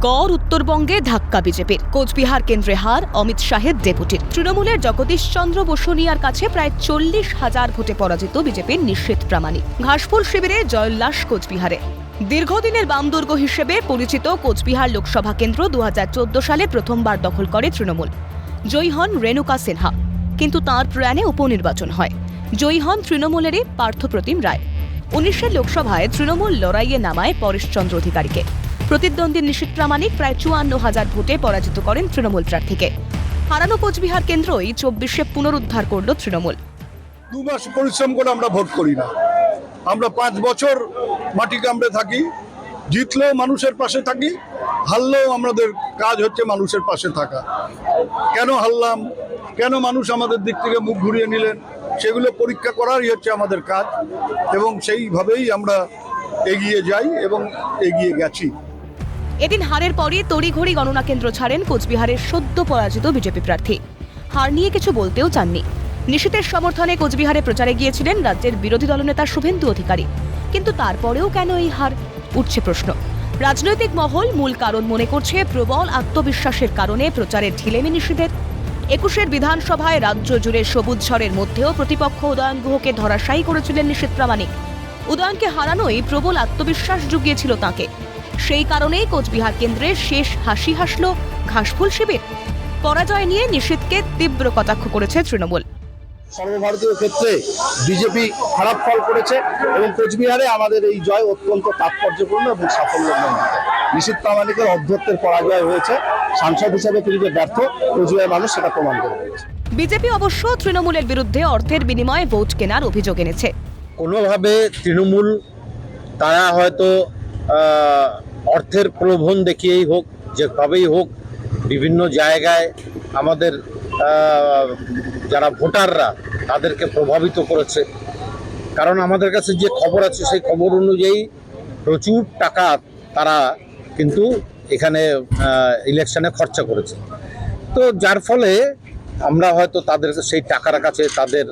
গড় উত্তরবঙ্গে ধাক্কা বিজেপির। কোচবিহার কেন্দ্রে হার অমিত শাহের ডেপুটির। তৃণমূলের জগদীশ চন্দ্র বসুনিয়ার কাছে প্রায় চল্লিশ হাজার ভোটে পরাজিত বিজেপির নিশ্চিত প্রামাণিক। ঘাসফুল শিবিরে জয়োল্লাস কোচবিহারে। দীর্ঘদিনের বামদুর্গ হিসেবে পরিচিত কোচবিহার লোকসভা কেন্দ্র দু হাজার চোদ্দ সালে প্রথমবার দখল করে তৃণমূল। জয়ী হন রেণুকা সিনহা। কিন্তু তাঁর প্রয়াণে উপনির্বাচন হয়। জয়ী হন তৃণমূলেরই পার্থপ্রতিম রায়। উনিশের লোকসভায় তৃণমূল লড়াইয়ে নামায় পরেশচন্দ্র অধিকারীকে। প্রতিদ্বন্দ্বী নিশীত প্রামাণিক প্রায় চুয়ান্ন হাজার ভোটে পরাজিত করেন তৃণমূল প্রার্থীকে। হারানো কোচবিহার কেন্দ্রই চব্বিশে পুনরুদ্ধার করল তৃণমূল। দু মাস পরিশ্রম করে আমরা ভোট করি না। আমরা পাঁচ বছর মাটি কামড়ে থাকি, জিতলেও মানুষের পাশে থাকি, হারলেও আমাদের কাজ হচ্ছে মানুষের পাশে থাকা। কেন হারলাম? কেন মানুষ আমাদের দিক থেকে মুখ ঘুরিয়ে নিলেন? সেগুলো পরীক্ষা করারই হচ্ছে আমাদের কাজ এবং সেইভাবেই আমরা এগিয়ে যাই এবং এগিয়ে গেছি। এদিন হারের পরই তড়িঘড়ি গণনা কেন্দ্র ছাড়েন কোচবিহারের সদ্য পরাজিত বিজেপি প্রার্থী। হার নিয়ে কিছু বলতেও চাননি। নিশীতের সমর্থনে কোচবিহারে প্রচারে গিয়েছিলেন রাজ্যের বিরোধী দলনেতা শুভেন্দু অধিকারী। কিন্তু তারপরেও কেন এই হার? উঠছে প্রশ্ন। রাজনৈতিক মহল মূল কারণ মনে করছে প্রবল আত্মবিশ্বাসের কারণে প্রচারের ঢিলেমি নিষেধের একুশের বিধানসভায় রাজ্য জুড়ে সবুজ ঝড়ের মধ্যেও প্রতিপক্ষ উদয়ন গুহকে ধরাশায়ী করেছিলেন নিষেধ প্রামাণিক। উদয়নকে হারানোই প্রবল আত্মবিশ্বাস জুগিয়েছিল তাকে। সেই কারণেই কোচবিহার কেন্দ্রে শেষ হাসি হাসল ঘাসফুল শিবির। পরাজয় নিয়ে নিষেধকে তীব্র কটাক্ষ করেছে তৃণমূল। সর্বভারতীয় ক্ষেত্রে বিজেপি খারাপ ফল করেছে এবং কোচবিহারে আমাদের এই জয় অত্যন্ত তাৎপর্যপূর্ণ এবং সাফল্যমণ্ডিত। নিশীত প্রামাণিকের অধ্যত্বের পরাজয় হয়েছে। সাংসদ হিসেবে তিনি যে ব্যর্থ কোচবিহার মানুষ সেটা প্রমাণ করে বিজেপি অবশ্য তৃণমূলের বিরুদ্ধে অর্থের বিনিময়ে ভোট কেনার অভিযোগ এনেছে। কোনোভাবে তৃণমূল তারা হয়তো অর্থের প্রলোভন দেখিয়েই হোক যে যেভাবেই হোক, বিভিন্ন জায়গায় আমাদের যারা ভোটাররা তাদেরকে প্রভাবিত করেছে। কারণ আমাদের কাছে যে খবর আছে, সেই খবর অনুযায়ী প্রচুর টাকা তারা কিন্তু এখানে ইলেকশনে খরচা করেছে। তো যার ফলে আমরা হয়তো তাদের সেই টাকার কাছে, তাদের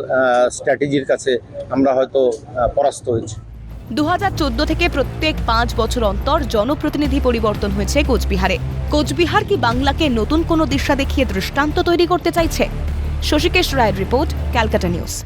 স্ট্র্যাটেজির কাছে আমরা হয়তো পরাস্ত হয়েছি। দু হাজার চোদ্দ থেকে প্রত্যেক পাঁচ বছর অন্তর জনপ্রতিনিধি পরিবর্তন হয়েছে কোচবিহারে। কোচবিহার কি বাংলাকে নতুন কোনো দিশা দেখিয়ে দৃষ্টান্ত তৈরি করতে চাইছে? শশীকেশ রায়ের রিপোর্ট, ক্যালকাটা নিউজ।